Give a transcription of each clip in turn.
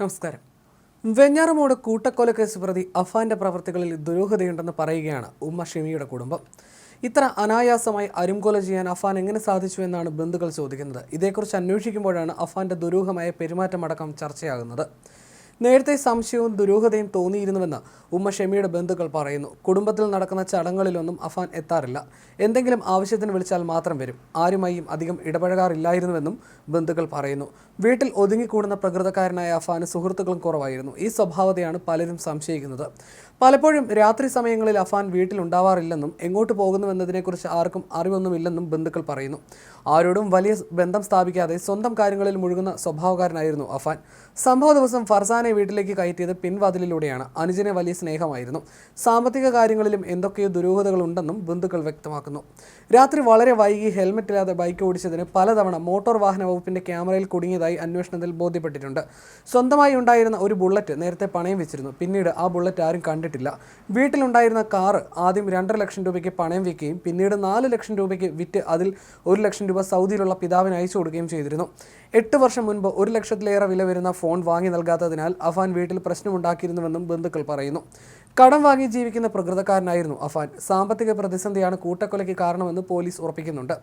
നമസ്കാരം. വെഞ്ഞാറമൂട് കൂട്ടക്കൊലക്കേസ് പ്രതി അഫാന്റെ പ്രവർത്തികളിൽ ദുരൂഹതയുണ്ടെന്ന് പറയുകയാണ് ഉമ്മ ഷെമിയുടെ കുടുംബം. ഇത്ര അനായാസമായി അരുംകൊല ചെയ്യാൻ അഫാൻ എങ്ങനെ സാധിച്ചു എന്നാണ് ബന്ധുക്കൾ ചോദിക്കുന്നത്. ഇതേക്കുറിച്ച് അന്വേഷിക്കുമ്പോഴാണ് അഫാന്റെ ദുരൂഹമായ പെരുമാറ്റമടക്കം ചർച്ചയാകുന്നത്. നേരത്തെ സംശയവും ദുരൂഹതയും തോന്നിയിരുന്നുവെന്ന് ഉമ്മ ഷെമിയുടെ ബന്ധുക്കൾ പറയുന്നു. കുടുംബത്തിൽ നടക്കുന്ന ചടങ്ങുകളിലൊന്നും അഫാൻ എത്താറില്ല. എന്തെങ്കിലും ആവശ്യത്തിന് വിളിച്ചാൽ മാത്രം വരും. ആരുമായും അധികം ഇടപഴകാറില്ലായിരുന്നുവെന്നും ബന്ധുക്കൾ പറയുന്നു. വീട്ടിൽ ഒതുങ്ങിക്കൂടുന്ന പ്രകൃതക്കാരനായ അഫാന് സുഹൃത്തുക്കളും കുറവായിരുന്നു. ഈ സ്വഭാവതയാണ് പലരും സംശയിക്കുന്നത്. പലപ്പോഴും രാത്രി സമയങ്ങളിൽ അഫാൻ വീട്ടിലുണ്ടാവാറില്ലെന്നും എങ്ങോട്ട് പോകുന്നുവെന്നതിനെക്കുറിച്ച് ആർക്കും അറിവൊന്നുമില്ലെന്നും ബന്ധുക്കൾ പറയുന്നു. ആരോടും വലിയ ബന്ധം സ്ഥാപിക്കാതെ സ്വന്തം കാര്യങ്ങളിൽ മുഴുകുന്ന സ്വഭാവക്കാരനായിരുന്നു അഫാൻ. സംഭവ ദിവസം ഫർസാനെ വീട്ടിലേക്ക് കയറ്റിയത് പിൻവാതിലിലൂടെയാണ്. അനുജനെ വലിയ സ്നേഹമായിരുന്നു. സാമ്പത്തിക കാര്യങ്ങളിലും എന്തൊക്കെയോ ദുരൂഹതകളുണ്ടെന്നും ബന്ധുക്കൾ വ്യക്തമാക്കുന്നു. രാത്രി വളരെ വൈകി ഹെൽമറ്റ് ഇല്ലാതെ ബൈക്ക് ഓടിച്ചതിന് പലതവണ മോട്ടോർ വാഹന വകുപ്പിന്റെ ക്യാമറയിൽ കുടുങ്ങിയതായി അന്വേഷണത്തിൽ ബോധ്യപ്പെട്ടിട്ടുണ്ട്. സ്വന്തമായി ഉണ്ടായിരുന്ന ഒരു ബുള്ളറ്റ് നേരത്തെ പണയം വെച്ചിരുന്നു. പിന്നീട് ആ ബുള്ളറ്റ് ആരും കണ്ടിട്ടില്ല. വീട്ടിലുണ്ടായിരുന്ന കാറ് ആദ്യം രണ്ടര ലക്ഷം രൂപയ്ക്ക് പണയം വെക്കുകയും പിന്നീട് നാല് ലക്ഷം രൂപയ്ക്ക് വിറ്റ് അതിൽ ഒരു ലക്ഷം രൂപ സൗദിയിലുള്ള പിതാവിന് അയച്ചു കൊടുക്കുകയും ചെയ്തിരുന്നു. എട്ട് വർഷം മുൻപ് ഒരു ലക്ഷത്തിലേറെ വില വരുന്ന ഫോൺ വാങ്ങി നൽകാത്തതിനാൽ അഫാൻ വീട്ടിൽ പ്രശ്നമുണ്ടാക്കിയിരുന്നുവെന്നും ബന്ധുക്കൾ പറയുന്നു. കടം വാങ്ങി ജീവിക്കുന്ന പ്രകൃതക്കാരനായിരുന്നു അഫാൻ. സാമ്പത്തിക പ്രതിസന്ധിയാണ് കൂട്ടക്കൊലയ്ക്ക് കാരണമെന്ന് പോലീസ് ഉറപ്പിക്കുന്നുണ്ട്.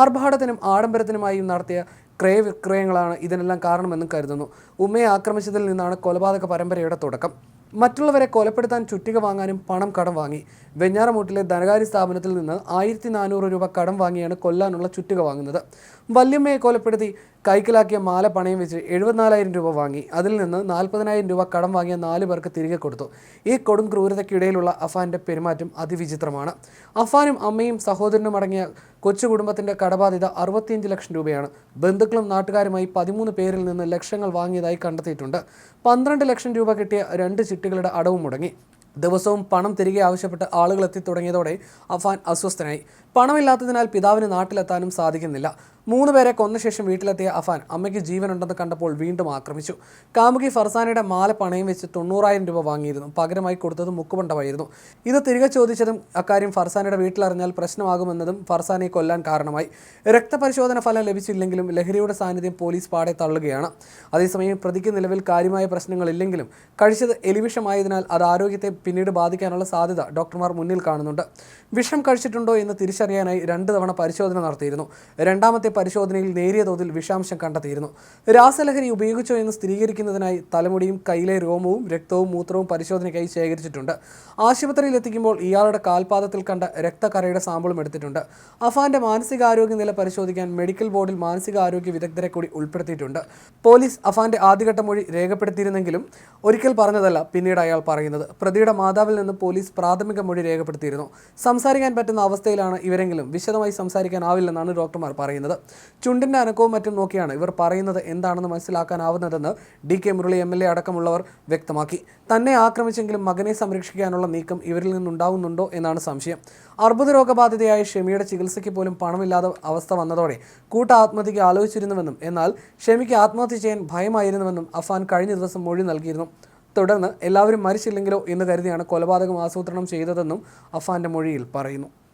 ആർഭാടത്തിനും ആഡംബരത്തിനുമായും നടത്തിയ ക്രയവിക്രയങ്ങളാണ് ഇതിനെല്ലാം കാരണമെന്നും കരുതുന്നു. ഉമ്മയെ ആക്രമിച്ചതിൽ നിന്നാണ് കൊലപാതക പരമ്പരയുടെ തുടക്കം. മറ്റുള്ളവരെ കൊലപ്പെടുത്താൻ ചുറ്റിക വാങ്ങാനും പണം കടം വാങ്ങി. വെഞ്ഞാറമൂട്ടിലെ ധനകാര്യ സ്ഥാപനത്തിൽ നിന്ന് ആയിരത്തി നാനൂറ് രൂപ കടം വാങ്ങിയാണ് കൊല്ലാനുള്ള ചുറ്റിക വാങ്ങുന്നത്. വല്യമ്മയെ കൊലപ്പെടുത്തി കൈക്കലാക്കിയ മാല പണയം വെച്ച് എഴുപത്തിനാലായിരം രൂപ വാങ്ങി. അതിൽ നിന്ന് നാൽപ്പതിനായിരം രൂപ കടം വാങ്ങിയ നാല് പേർക്ക് തിരികെ കൊടുത്തു. ഈ കൊടും ക്രൂരതയ്ക്കിടയിലുള്ള അഫാന്റെ പെരുമാറ്റം അതിവിചിത്രമാണ്. അഫാനും അമ്മയും സഹോദരനും അടങ്ങിയ കൊച്ചു കുടുംബത്തിന്റെ കടബാധ്യത അറുപത്തിയഞ്ച് ലക്ഷം രൂപയാണ്. ബന്ധുക്കളും നാട്ടുകാരുമായി പതിമൂന്ന് പേരിൽ നിന്ന് ലക്ഷങ്ങൾ വാങ്ങിയതായി കണ്ടെത്തിയിട്ടുണ്ട്. പന്ത്രണ്ട് ലക്ഷം രൂപ കിട്ടിയ രണ്ട് ചിട്ടികളുടെ അടവും മുടങ്ങി. ദിവസവും പണം തിരികെ ആവശ്യപ്പെട്ട് ആളുകൾ എത്തി തുടങ്ങിയതോടെ അഫാൻ അസ്വസ്ഥനായി. പണമില്ലാത്തതിനാൽ പിതാവിന് നാട്ടിലെത്താനും സാധിക്കുന്നില്ല. മൂന്ന് പേരെ കൊന്ന ശേഷം വീട്ടിലെത്തിയ അഫാൻ അമ്മയ്ക്ക് ജീവനുണ്ടെന്ന് കണ്ടപ്പോൾ വീണ്ടും ആക്രമിച്ചു. കാമുകി ഫർസാനയുടെ മാല പണയം വെച്ച് തൊണ്ണൂറായിരം രൂപ വാങ്ങിയിരുന്നു. പകരമായി കൊടുത്തത് മുക്കുപണ്ടമായിരുന്നു. ഇത് തിരികെ ചോദിച്ചതും അക്കാര്യം ഫർസാനയുടെ വീട്ടിലറിഞ്ഞാൽ പ്രശ്നമാകുമെന്നതും ഫർസാനയെ കൊല്ലാൻ കാരണമായി. രക്തപരിശോധന ഫലം ലഭിച്ചില്ലെങ്കിലും ലഹരിയുടെ സാന്നിധ്യം പോലീസ് പാടെ തള്ളുകയാണ്. അതേസമയം പ്രതിക്ക് നിലവിൽ കാര്യമായ പ്രശ്നങ്ങളില്ലെങ്കിലും കഴിച്ചത് എലിവിഷമായതിനാൽ അത് ആരോഗ്യത്തെ പിന്നീട് ബാധിക്കാനുള്ള സാധ്യത ഡോക്ടർമാർ മുന്നിൽ കാണുന്നുണ്ട്. വിഷം കഴിച്ചിട്ടുണ്ടോ എന്ന് തിരിച്ചറിയാനായി രണ്ട് തവണ പരിശോധന നടത്തിയിരുന്നു. രണ്ടാമത്തെ പരിശോധനയിൽ നേരിയ തോതിൽ വിഷാംശം കണ്ടെത്തിയിരുന്നു. രാസലഹരി ഉപയോഗിച്ചോ എന്ന് സ്ഥിരീകരിക്കുന്നതിനായി തലമുടിയും കയ്യിലെ രോമവും രക്തവും മൂത്രവും പരിശോധനയ്ക്കായി ശേഖരിച്ചിട്ടുണ്ട്. ആശുപത്രിയിൽ എത്തിക്കുമ്പോൾ ഇയാളുടെ കാൽപാദത്തിൽ കണ്ട രക്തക്കരയുടെ സാമ്പിളും എടുത്തിട്ടുണ്ട്. അഫാന്റെ മാനസികാരോഗ്യ നില പരിശോധിക്കാൻ മെഡിക്കൽ ബോർഡിൽ മാനസികാരോഗ്യ വിദഗ്ധരെ കൂടി ഉൾപ്പെടുത്തിയിട്ടുണ്ട്. പോലീസ് അഫാന്റെ ആദ്യഘട്ട മൊഴി രേഖപ്പെടുത്തിയിരുന്നെങ്കിലും ഒരിക്കൽ പറഞ്ഞതല്ല പിന്നീട് അയാൾ പറയുന്നത്. പ്രതിയുടെ മാതാവിൽ നിന്ന് പോലീസ് പ്രാഥമിക മൊഴി രേഖപ്പെടുത്തിയിരുന്നു. സംസാരിക്കാൻ പറ്റുന്ന അവസ്ഥയിലാണ് ഇവരെങ്കിലും വിശദമായി സംസാരിക്കാനാവില്ലെന്നാണ് ഡോക്ടർമാർ പറയുന്നത്. ചുണ്ടിന്റെ അനക്കവും മറ്റും നോക്കിയാണ് ഇവർ പറയുന്നത് എന്താണെന്ന് മനസ്സിലാക്കാനാവുന്നതെന്ന് D K Murali M L A അടക്കമുള്ളവർ വ്യക്തമാക്കി. തന്നെ ആക്രമിച്ചെങ്കിലും മകനെ സംരക്ഷിക്കാനുള്ള നീക്കം ഇവരിൽ നിന്നുണ്ടാവുന്നുണ്ടോ എന്നാണ് സംശയം. അർബുദ രോഗബാധിതയായ ഷെമിയുടെ ചികിത്സയ്ക്ക് പോലും പണമില്ലാതെ അവസ്ഥ വന്നതോടെ കൂട്ട ആത്മഹത്യയ്ക്ക് ആലോചിച്ചിരുന്നുവെന്നും എന്നാൽ ഷെമിക്ക് ആത്മഹത്യ ചെയ്യാൻ ഭയമായിരുന്നുവെന്നും അഫാൻ കഴിഞ്ഞ ദിവസം മൊഴി നൽകിയിരുന്നു. തുടർന്ന് എല്ലാവരും മരിച്ചില്ലെങ്കിലോ എന്ന് കരുതിയാണ് കൊലപാതകം ആസൂത്രണം ചെയ്തതെന്നും അഫാന്റെ മൊഴിയിൽ പറയുന്നു.